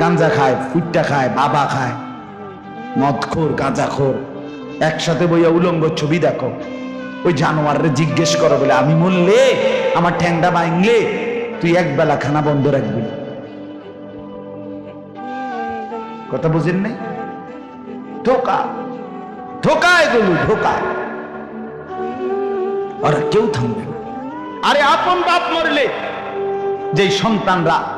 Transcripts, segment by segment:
গাঞ্জা খায় ফুটটা খায়, বাবা খায়। মদখোর, গাঁজাখোর। একসাথে বইয়া উলঙ্গ ছবি দেখো। ওই জানোয়ারের জিজ্ঞেস করো বলে, আমি মরলে? আমার ঠ্যাংটা ভাঙলে? তুই এক বেলা খানা বন্ধ রাখবি? কথা বুঝেন নাই? ধোকা। ধোকা এগুলো, ধোকা। ওরা কেউ থামবে আরে আপন বাপ মরলে, যেই সন্তানরা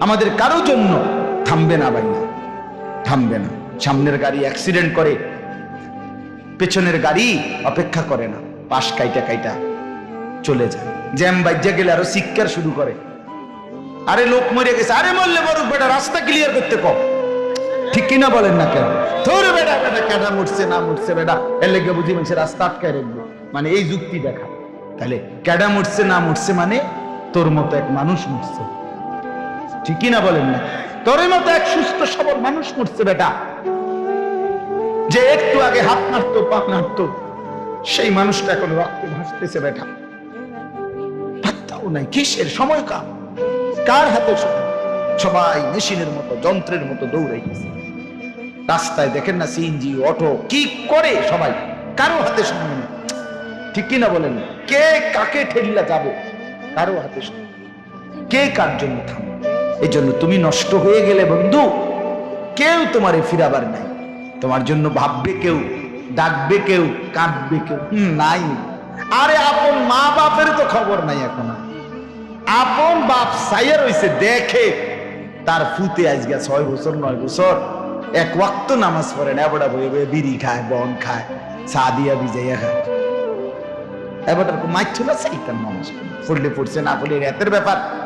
আমাদের কারও জন্য থামবে না ভাইয়া থামবে না। সামনের গাড়ি অ্যাক্সিডেন্ট করে, পেছনের গাড়ি অপেক্ষা করে না। পাশ কাইটা কাইটা চলে যায়। জ্যাম বাইজা গেলে আরও শিক্ষার শুরু করে। আরে লোক মরে গেছে। আরে মরলে মরুক বেটা, রাস্তা ক্লিয়ার করতে কম ঠিক কিনা বলেন না কেন? ধরে বেটা বেটা কেনা মরছে, না মরছে বেটা। এর লেগে বুঝি মানুষের রাস্তা আটকায় রাখবে। মানে এই যুক্তি দেখা। তাহলে ক্যাডা মরছে, না মরছে মানে তোর মতো এক মানুষ মরছে। ঠিকই না বলেন না। তোর মতো এক সুস্থ, সবল মানুষ মরছে বেটা। যে একটু আগে হাত নাড়তো, পা নাড়তো, সেই মানুষটা এখন রক্তে ভাসতেছে বেটা। নাই, কিসের সময় কাম কার হাতে সবাই মেশিনের মতো, যন্ত্রের মতো দৌড়ে গেছে রাস্তায় দেখেন না সিএনজি, অটো, কি করে সবাই? কারও হাতে সময় নেই। ঠিক কিনা বলেন কে কাকে ঠেলিলা যাবে? কারও হাতে সময় কে কার জন্য থামবে? এই জন্য তুমি নষ্ট হয়ে গেলে বন্ধু, কেউ তোমারে ফিরাবার নাই। তোমার জন্য ভাববে কেউ, ডাকবে কেউ, কাঁদবে কেউ। নাই। আরে আপন মা বাপের তো খবর নাই এখন। আপন বাপ সাইয়া রইছে দেখে তার ফুতে আজকে ছয় বছর, নয় বছর। এক ওয়াক্ত নামাজ পড়ে না এবড়া বয়ে বয়ে বিড়ি খায়, বন খায়, চা দিয়া ভিজাইয়া খায়। এবার মাইছ না নামাজ পড়ে। পড়লে পড়ছে, না পড়লে রাতের ব্যাপার।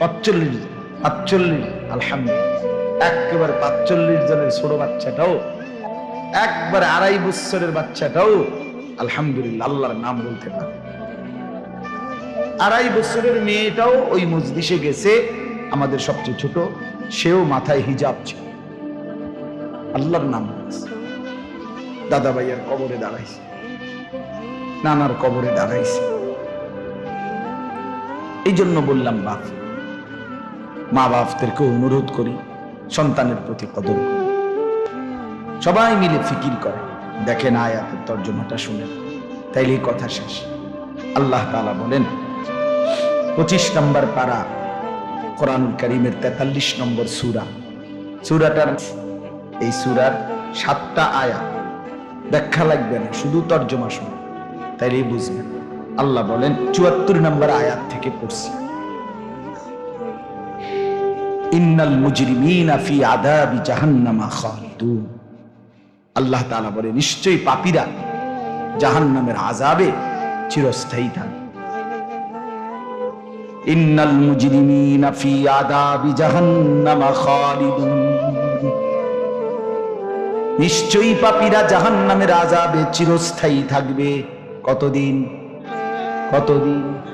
পাঁচচল্লিশ আলহামদুলিল্লাহ। একেবারে পাঁচচল্লিশ জনের ছোট বাচ্চাটাও, একবার আড়াই বছরের বাচ্চাটাও, আলহামদুলিল্লাহ, আল্লাহর নাম বলতে পারে। আড়াই বছরের মেয়েটাও ওই গেছে, আমাদের সবচেয়ে ছোট, সেও মাথায় হিজাব ছিল। আল্লাহর নাম দাদা ভাইয়ার কবরে দাঁড়াইছে। নানার কবরে দাঁড়াইছে। এই জন্য বললাম, বাপ মা বাপদেরকে অনুরোধ করি, সন্তানের প্রতি কদর সবাই মিলে ফিকির করে। দেখেন আয়াতের তর্জমাটা শুনেন। তাইলে কথা শেষ। আল্লাহ তাআলা বলেন, পঁচিশ নম্বর পারা কোরআনুল করিমের তেতাল্লিশ নম্বর সুরা। সুরাটার এই সুরার সাতটা আয়া ব্যাখ্যা লাগবে না, শুধু তর্জমা শুনুন। তাইলেই বুঝবেন। আল্লাহ বলেন, চুয়াত্তর নম্বর আয়াত থেকে পড়ছি। আল্লাহ বলে, নিশ্চয়ই পাপীরা জাহান্নামের আযাবে চিরস্থায়ী ইন্নাল আদাবি জাহান্নামা খালিদুন। নিশ্চয়ই পাপীরা জাহান্নামের আযাবে চিরস্থায়ী থাকবে। কতদিন? কতদিন?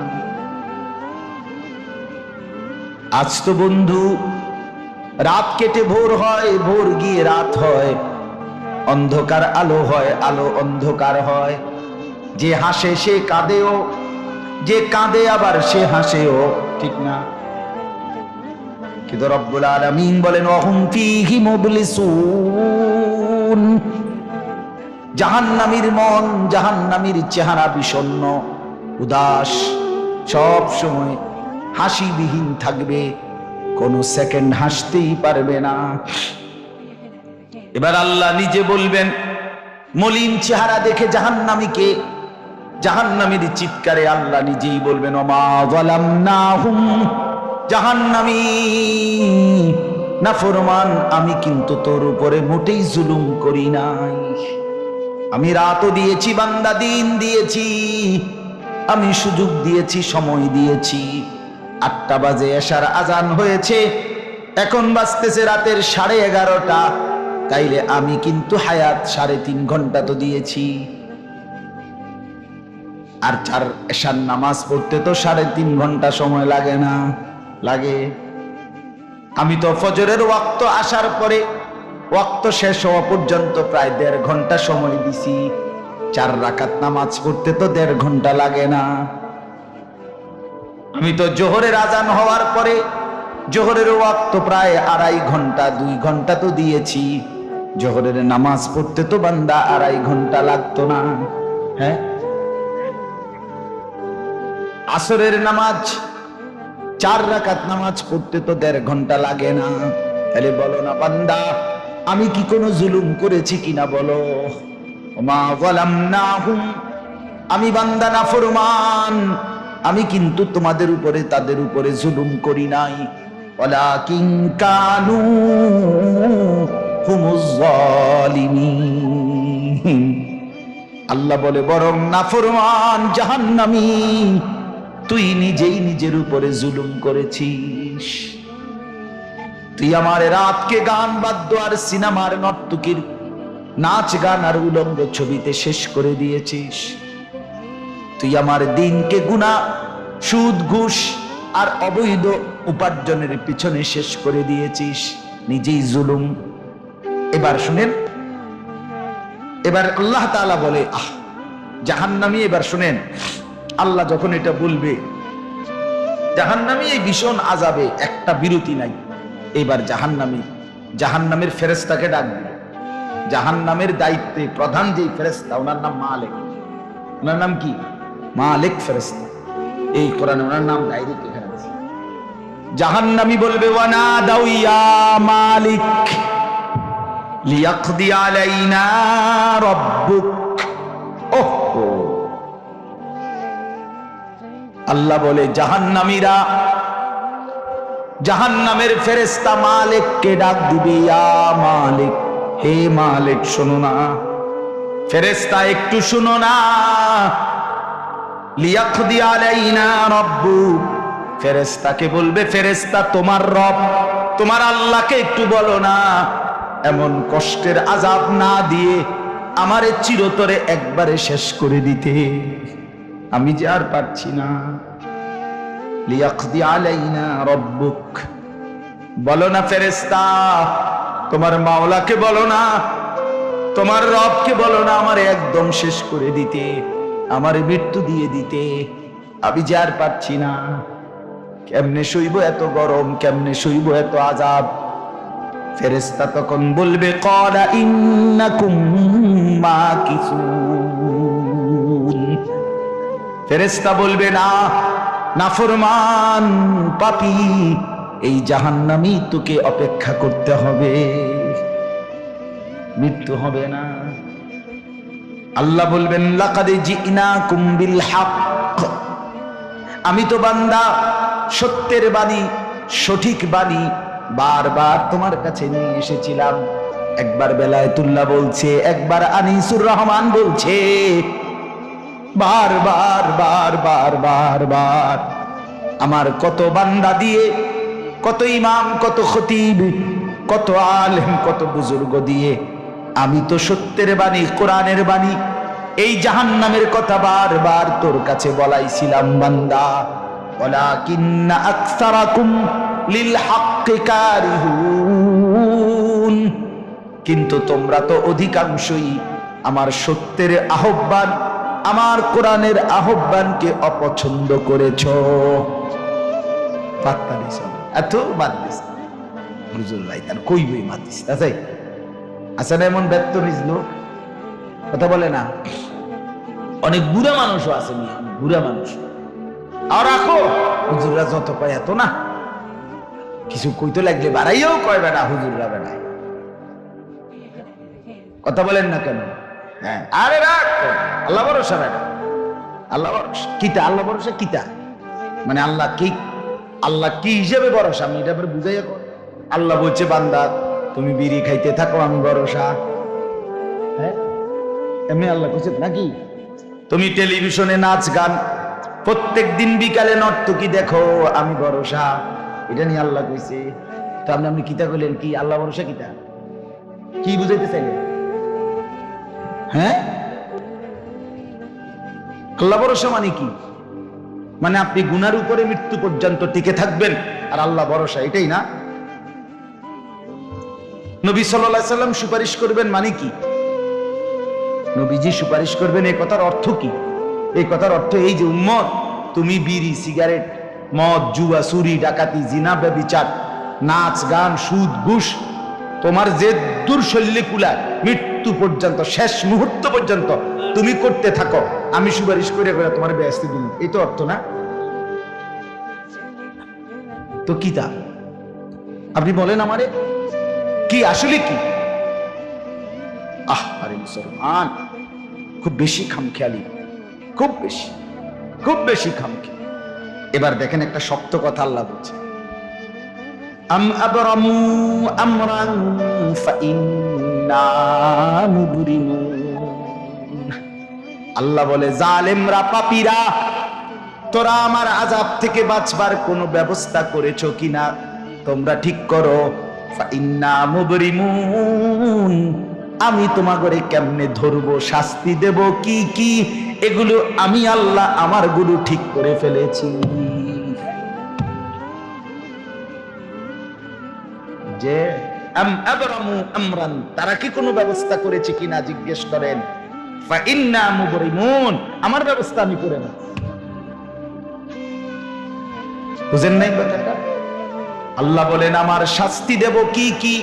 আজ তো বন্ধু, রাত কেটে ভোর হয়, ভোর গিয়ে রাত হয়। অন্ধকার আলো হয়, আলো অন্ধকার হয়। যে হাসে সে কাঁদেও, যে কাঁদে আবার সে হাসেও, ঠিক না? কিন্তু রব্বুল আলামিন বলেন, অহম ফীহি মুবলিসুন। জাহান্নামীর মন, জাহান্নামীর চেহারা বিষণ্ণ, উদাস, সব সময় হাসিবিহীন থাকবে, কোন সেকেন্ড হাসতেই পারবে না। এবার আল্লাহ নিজে বলবেন, মলিন চেহারা দেখে জাহান্নামীকে, জাহান্নামীর চিৎকারে আল্লাহ নিজেই বলবেন ফরমান, আমি কিন্তু তোর উপরে মোটেই জুলুম করি নাই। আমি রাতও দিয়েছি, বান্দা দিন দিয়েছি, আমি সুযোগ দিয়েছি, সময় দিয়েছি। আটটা বাজে এসার আজান হয়েছে। এখন বাজতেছে রাতের সাড়ে এগারোটা। তাইলে আমি কিন্তু হায়াত সাড়ে তিন ঘণ্টা তো দিয়েছি। আর চার এসার নামাজ পড়তে তো সাড়ে তিন ঘণ্টা সময় লাগে না, লাগে। আমি তো ফজরের ওয়াক্ত আসার পরে ওয়াক্ত শেষ হওয়া পর্যন্ত প্রায় দেড় ঘণ্টা সময় দিছি। চার রাকাত নামাজ পড়তে তো দেড় ঘণ্টা লাগে না। আমি তো জোহরের আজান হওয়ার পরে, জোহরের ওয়াক্ত প্রায় আড়াই ঘণ্টা, দুই ঘণ্টা তো দিয়েছি। জোহরের নামাজ পড়তে তো বান্দা আড়াই ঘণ্টা লাগতো না হ্যাঁ? আসরের নামাজ, চার রাকাত নামাজ পড়তে তো দেড় ঘণ্টা লাগে না। তাহলে বলো না বান্দা, আমি কি কোনো জুলুম করেছি কিনা বলো? মা বলাম না হুম আমি বান্দা না ফরমান আমি কিন্তু তোমাদের উপরে, তাদের উপরে জুলুম করি নাই। কানু আল্লাহ বলে, বরং না নাফরমান জাহান্নামী, তুই নিজেই নিজের উপরে জুলুম করেছিস। তুই আমার রাতকে গান বাদ্য আর সিনেমার নর্তকীর নাচ গান আর উলঙ্গ ছবিতে শেষ করে দিয়েছিস। তুই আমার দিনকে গুণা, সুদ, ঘুষ আর অবৈধ উপার্জনের পিছনে শেষ করে দিয়েছিস। নিজেই জুলুম। এবার শুনেন, এবার আল্লাহ তাআলা বলে, আহ, জাহান্নামী, এবার শুনেন, আল্লাহ যখন এটা বলবে, জাহান্নামী এই ভীষণ আজাবে একটা বিরতি নাই। এবার জাহান্নামী, জাহান্নামের ফেরেস্তাকে ডাক দিবে জাহান্নামের দায়িত্বে প্রধান যেই ফেরেস্তা ওনার নাম মালেক। ওনার নাম কি? মালেক ফেরেস্তা এই কোরআনে ওনার নাম ডাইরেক্ট এখানে আছে। জাহান্নামী বলবে ওয়ানা দাউইয়া মালিক, লিয়াকদি আলাইনা রব্বুক। ওহো। আল্লাহ বলে, জাহান্নামীরা, জাহান্নামের ফেরেস্তা মালিককে ডাক দিবে, ইয়া মালিক, হে মালিক, শোনো না। ফেরেস্তা একটু শুনো না। লিয়াকদি আলাইনা রব্বুক ফেরেস্তাকে বলবে ফেরেস্তা তোমার রব, তোমার আল্লাহকে একটু বলো না। এমন কষ্টের আজাব না দিয়ে আমারে চিরতরে একবারে শেষ করে দিতে। আমি যে আর পারছি না। লিয়াকদি আলাইনা রব্বুক। বলো না ফেরেস্তা তোমার মাওলাকে বলো না, তোমার রবকে বলো না আমারে একদম শেষ করে দিতে। আমারে মৃত্যু দিয়ে দিতে। আমি যে আর পারছি না। কেমনে সইব এত গরম, কেমনে সইব এত আজাব? ফেরেস্তা তখন বলবে, কলা ইন্নাকুম কিছু ফেরেস্তা বলবে, না নাফরমান পাপি। এই জাহান্নামই তোকে অপেক্ষা করতে হবে। মৃত্যু হবে না। আল্লাহ বলবেন, লাকাদে জিনাকুম বিল হক আমি তো বান্দা, সত্যের বাণী, সঠিক বাণী বারবার তোমার কাছে নিয়ে এসেছিলাম। একবার বেলায়েতুল্লাহ বলছে, একবার আনিসুর রহমান বলছে, বারবার বার বার বার বার আমার কত বান্দা দিয়ে, কত ইমাম, কত খতিব, কত আলেম, কত বুজুর্গ দিয়ে আমি তো সত্যের বাণী, কোরআনের বাণী। এই জাহান্নামের কথা বারবার তোর কাছে বলাইছিলাম, বান্দা। কিন্তু তোমরা তো অধিকাংশই আমার সত্যের আহ্বান, আমার কোরআনের আহ্বানকে অপছন্দ করেছ। এত বাদ তার কই বই মাত দিস তাই আছে না এমন ব্যক্ত নিজ লোক কথা বলে না। অনেক বুড়া মানুষও আছে বুড়া মানুষ। আর রাখো হুজুররা যত কয় এত না। কিছু কইতে লাগলে বাড়াইও কয় বেটা হুজুররা বেটা কথা বলেন না কেন? হ্যাঁ। আরে রাখ আল্লাহ ভরসা রাখ আল্লাহ ভরসা। কিতা? আল্লাহ ভরসা কিতা? মানে আল্লাহ কি আল্লাহ কি হিসেবে ভরসা? আমি এটা বুঝাই এখন আল্লাহ বলছে বান্দা তুমি বিড়ি খাইতে থাকো, আমি ভরসা। হ্যাঁ? এমনি আল্লাহ কইছে নাকি? তুমি টেলিভিশনে নাচ, গান, প্রত্যেক দিন বিকালে নর্তকী দেখো, আমি ভরসা। এটা নিয়ে আল্লাহ কইছে। তো আপনি আপনি কিতা কইলেন? কি আল্লাহ ভরসা কিতা? কি বুঝাইতে চাইলেন? হ্যাঁ? আল্লাহ ভরসা মানে কি? মানে আপনি গুনার উপরে মৃত্যু পর্যন্ত টিকে থাকবেন, আর আল্লাহ ভরসা, এটাই না? নবী সাল্লাম সুপারিশ করবেন মানে কি? নবীজি সুপারিশ করবেন এই কথার অর্থ কি? এই কথার অর্থ এই যে, উম্মত, তুমি বিড়ি, সিগারেট, মদ, জুয়া, চুরি, ডাকাতি, জিনা, ব্যবিচার, নাচ, গান, সুদ, ঘুষ, তোমার যে দুর্শল্যে কুলায় মৃত্যু পর্যন্ত, শেষ মুহূর্ত পর্যন্ত তুমি করতে থাকো। আমি সুপারিশ করে করে তোমার ব্যস্ত দিন। এই তো অর্থ না? তো কি তা? আপনি বলেন আমারে। কি? আসলে কি? আহ, আরে মুসলমান, খুব বেশি খামখেয়ালি, খুব বেশি খুব বেশি খামখেয়ালি। এবার দেখেন একটা শক্ত কথা আল্লাহ বলছে। আল্লাহ বলে, জালেমরা পাপীরা, তোরা আমার আজাব থেকে বাঁচবার কোনো ব্যবস্থা করেছ কিনা? তোমরা ঠিক করো। আমি তোমাগরে কেমনে ধরবো, শাস্তি দেব, কি কি? এগুলো আমি আল্লাহ আমার গুরু ঠিক করে ফেলেছি। যে তারা কি কোনো ব্যবস্থা করেছে কিনা জিজ্ঞেস করেন। আমার ব্যবস্থা আমি করে না বুঝেন নাই কথাটা আল্লাহ বলেন, আমার শাস্তি দেব কি কি?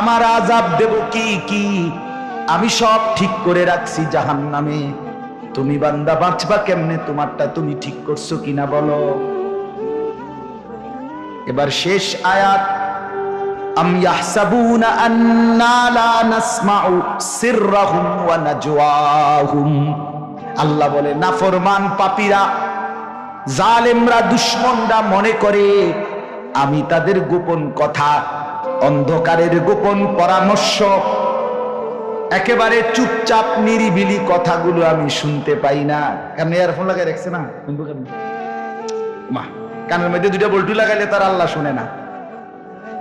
আমার আজাব দেব কি কি? আমি সব ঠিক করে রাখছি জাহান নামে তুমি বান্দা, বাঁচবা কেমনে? তোমারটা তুমি ঠিক করছ কিনা বলো? এবার শেষ আয়াত আল্লাহ বলে, নাফরমান পাপীরা, জালেমরা, দুশ্মনরা মনে করে আমি তাদের গোপন কথা অন্ধকারের গোপন পরামর্শ একেবারে চুপচাপ নিরিবিলি কথাগুলো আমি শুনতে পাই না। কারণ ইয়ারফোন লাগাই রাখছে না? কেন মা কানের মধ্যে দুইটা বল্টু লাগাইলে তার আল্লাহ শুনে না।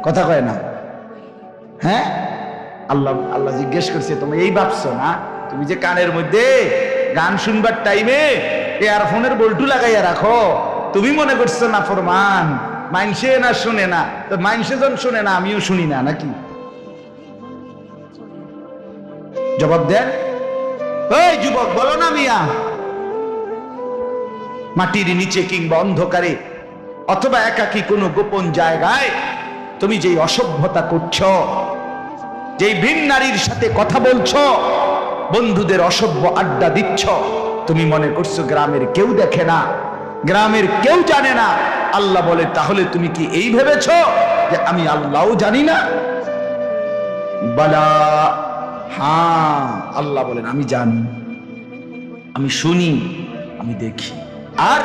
কথা কয় না? হ্যাঁ? আল্লাহ আল্লাহ জিজ্ঞেস করছে তুমি এই ভাবছ না? তুমি যে কানের মধ্যে গান শুনবার টাইমে এয়ারফোনের বল্টু লাগাইয়া রাখো? তুমি মনে করছ না ফরমান? মাইনসে না শুনে না, তো মাইনসে যখন শুনে না, আমিও শুনি না, নাকি? জবাব দেন। ওই যুবক, বলো না মিয়া। মাটির নিচে কিংবা অন্ধকারে, অথবা একাকী কোনো গোপন জায়গায়, তুমি যেই অসভ্যতা করছ, যেই ভিন নারীর সাথে কথা বলছ, বন্ধুদের অসভ্য আড্ডা দিচ্ছ, তুমি মনে করছ গ্রামের কেউ দেখে না গ্রামের কেউ জানে না। আল্লাহ বলে, তাহলে তুমি কি এই ভেবেছ যে আমি আল্লাহও জানি না? বলা হ্যাঁ আল্লাহ বলেন, আমি জানি। আমি শুনি, আমি দেখি। আর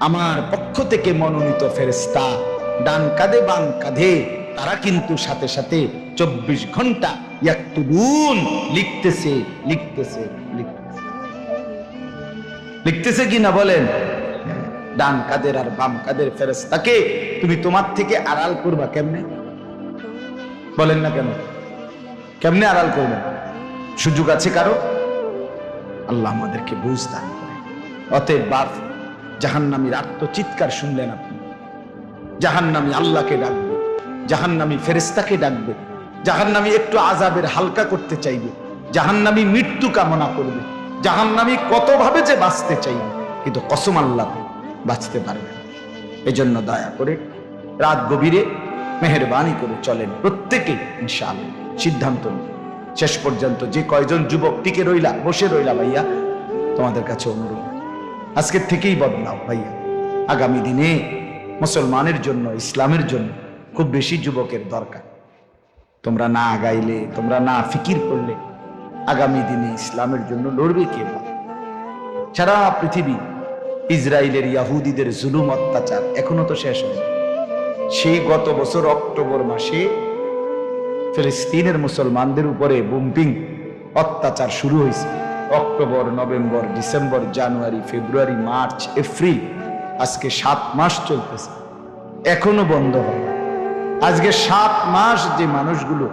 আমার পক্ষ থেকে মনোনীত ফেরেস্তা ডান কাঁধে বাম কাঁধে, তারা কিন্তু সাথে সাথে চব্বিশ ঘণ্টা ইয়াকতুবুন, লিখতেছে লিখতেছে লিখতেছে। লিখতেছে কি না বলেন? ডান কাদের আর বাম কাদের ফেরেস্তাকে তুমি তোমার থেকে আড়াল করবা কেমনে? বলেন না কেন? কেমনে আড়াল করবেন সুযোগ আছে কারও? আল্লাহ আমাদেরকে বুঝ দান করে। অতএব বাপ আত্মচিৎকার শুনলেন আপনি। জাহান্নামী আল্লাহকে ডাকবে, জাহান্নামী ফেরেস্তাকে ডাকবে। জাহান্নামী একটু আজাবের হালকা করতে চাইবে। জাহান্নামী মৃত্যু কামনা করবে। জাহান্নামী কতভাবে যে বাঁচতে চাইবে, কিন্তু কসম আল্লাহ বাঁচতে পারবে। এজন্য দয়া করে রাত গভীরে মেহরবানি করে চলেন প্রত্যেকে, ইনশাআল্লাহ। সিদ্ধান্ত নিন। শেষ পর্যন্ত যে কয়জন যুবক টিকে রইলা, বসে রইলা ভাইয়া, তোমাদের কাছে অনুরোধ। আজকের থেকেই বদলাও ভাইয়া। আগামী দিনে মুসলমানের জন্য, ইসলামের জন্য খুব বেশি যুবকের দরকার। তোমরা না আগাইলে, তোমরা না ফিকির করলে, আগামী দিনে ইসলামের জন্য লড়বে কে? সারা পৃথিবী ইসরায়েলের ইয়াহুদিদের জুলুম, অত্যাচার এখনও তো শেষ হয়নি। সেই গত বছর অক্টোবর মাসে ফিলিস্তিনের মুসলমানদের উপরে বুম্পিং অত্যাচার শুরু হয়েছে। অক্টোবর, নভেম্বর, ডিসেম্বর, জানুয়ারি, ফেব্রুয়ারি, মার্চ, এপ্রিল, আজকে সাত মাস চলতেছে। এখনও বন্ধ হয় আজকে সাত মাস যে মানুষগুলো,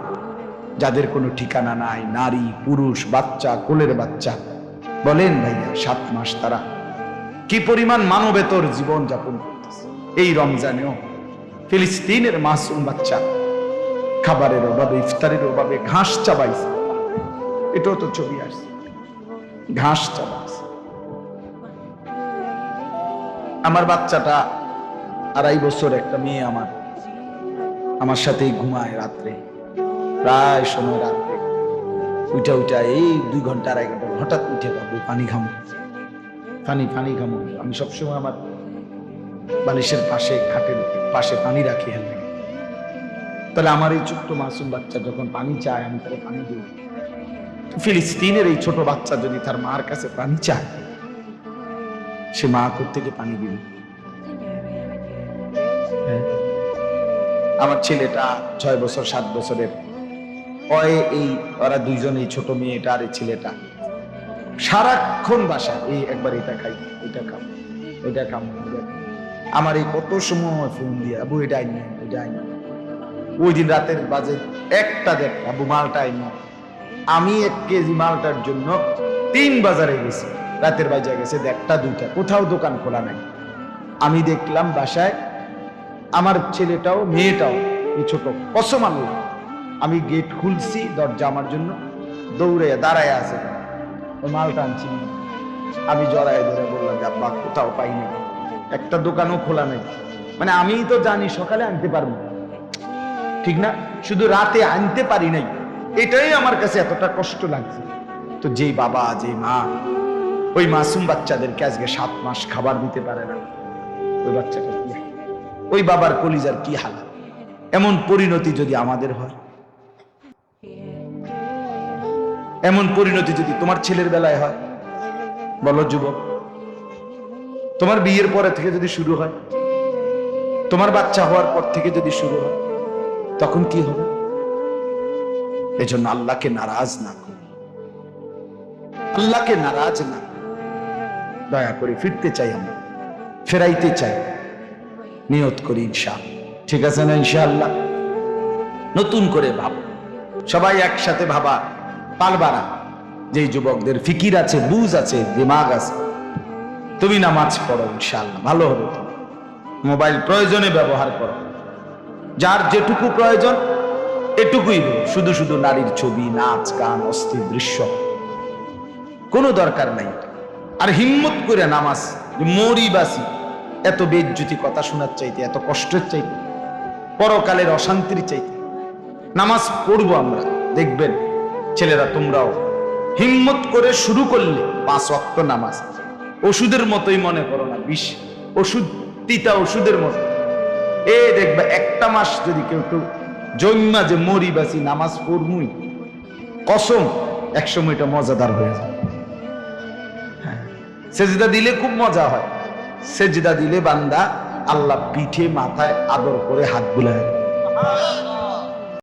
যাদের কোনো ঠিকানা নাই, নারী, পুরুষ, বাচ্চা, কোলের বাচ্চা, বলেন ভাইয়া, সাত মাস তারা কি পরিমাণ মানবেতর জীবন যাপন করতেছে? এই রমজানেও ফিলিস্তিনের মাসুম বাচ্চা খাবারের অভাবে, ইফতারের অভাবে ঘাস চাবাইছে। এটাও তো ছবি আসছে। ঘাস চাবাইছে। আমার বাচ্চাটা আড়াই বছর একটা মেয়ে আমার। আমার সাথেই ঘুমায় রাত্রে। প্রায় সময় রাত্রে। উঠা উঠা এই দুই ঘণ্টা আড়াই ঘণ্টা হঠাৎ উঠে পাবো পানি ঘামো পানি পানি ঘামো আমি সবসময় আমার বালিশের পাশে, খাটের পাশে পানি রাখি হেলে তাহলে আমার এই ছোট্ট মাসুম বাচ্চা যখন পানি চায়, আমি তাকে পানি দিই। ফিলিস্তিনের এই ছোট বাচ্চা যদি তার মার কাছে পানি চায়, সে মা থেকে পানি দিবে? হ্যাঁ। আমার ছেলেটা ছয় বছর, সাত বছরের। ওই এই ওরা দুইজন, এই ছোট মেয়েটা আর এই ছেলেটা। সারাক্ষণ বাসা এই একবার এটা খাই, এটা খাও এটা খাও। আমার এই কত সময় ফোন দিয়ে, আবু, এটা আইনি এটা আইনি ওই দিন রাতের বাজে একটা দেখ আবু, মালটা আইনি আমি এক কেজি মালটার জন্য তিন বাজারে গেছি। রাতের বাজে গেছে একটা দুইটা। কোথাও দোকান খোলা নাই। আমি দেখলাম বাসায় আমার ছেলেটাও, মেয়েটাও, এই ছোট কসম আল্লাহ। আমি গেট খুলছি দরজা আমার জন্য দৌড়ে দাঁড়ায় আছে। ওই মালটা আনছি না। আমি জড়ায় ধরে বললাম, যে আব্বা, কোথাও পাইনি একটা দোকানও খোলা নেই। মানে আমি তো জানি, সকালে আনতে পারব ঠিক না? শুধু রাতে আনতে পারি নাই। এটাই আমার কাছে এতটা কষ্ট লাগছে। তো যেই বাবা যে মা, ওই মাসুম বাচ্চাদেরকে আজকে সাত মাস খাবার দিতে পারে না। ওই বাচ্চাটা কি? হাল? ওই বাবার কলিজার কি হাল? এমন পরিণতি যদি আমাদের হয়? এমন পরিণতি যদি তোমার ছেলের বেলায় হয়? বলো, যুবক। তোমার বিয়ের পরে থেকে যদি শুরু হয়? তোমার বাচ্চা হওয়ার পর থেকে যদি শুরু হয়? তখন কি হবে? এজন্য আল্লাহকে নারাজ না আল্লাহকে নারাজ না দয়া করে ফিরতে চাই আমি ফেরাইতে চাই। নিয়ত করি ইনশা। ঠিক আছে না ইনশাআল্লাহ? নতুন করে ভাবো। সবাই একসাথে ভাবা পালবারা যে যুবকদের ফিকির আছে, বুঝ আছে, দিমাগ আছে। তুমি নামাজ পড়ো ইনশাআল্লাহ, ভালো হবে মোবাইল প্রয়োজনে ব্যবহার করো। যার যেটুকু প্রয়োজন, এটুকুই শুধু শুধু নারীর ছবি, নাচ, গান অস্থির দৃশ্য। কোনো দরকার নাই। আর হিম্মত করে নামাজ মরি বাসি এত বেজ্জুতি কথা শোনার চাইতে, এত কষ্টের চাইতে, পরকালের অশান্তির চাইতে। নামাজ পড়ব আমরা, দেখবেন ছেলেরা তোমরাও। হিম্মত করে শুরু করলে পাঁচ অক্ত নামাজ। ওষুধের মতোই মনে করো না, বিষ। ওষুধ, তিতা ওষুধের মতো। এ দেখবে একটা মাস যদি কেউ একটু জন্মা যে মরি বাসি নামাজ পড়মুই কসম, একসময় এটা মজাদার হয়ে যায়। হ্যাঁ। সেজদা দিলে খুব মজা হয়। সেজদা দিলে বান্দা আল্লাহ পিঠে মাথায় আদর করে হাত বুলায়।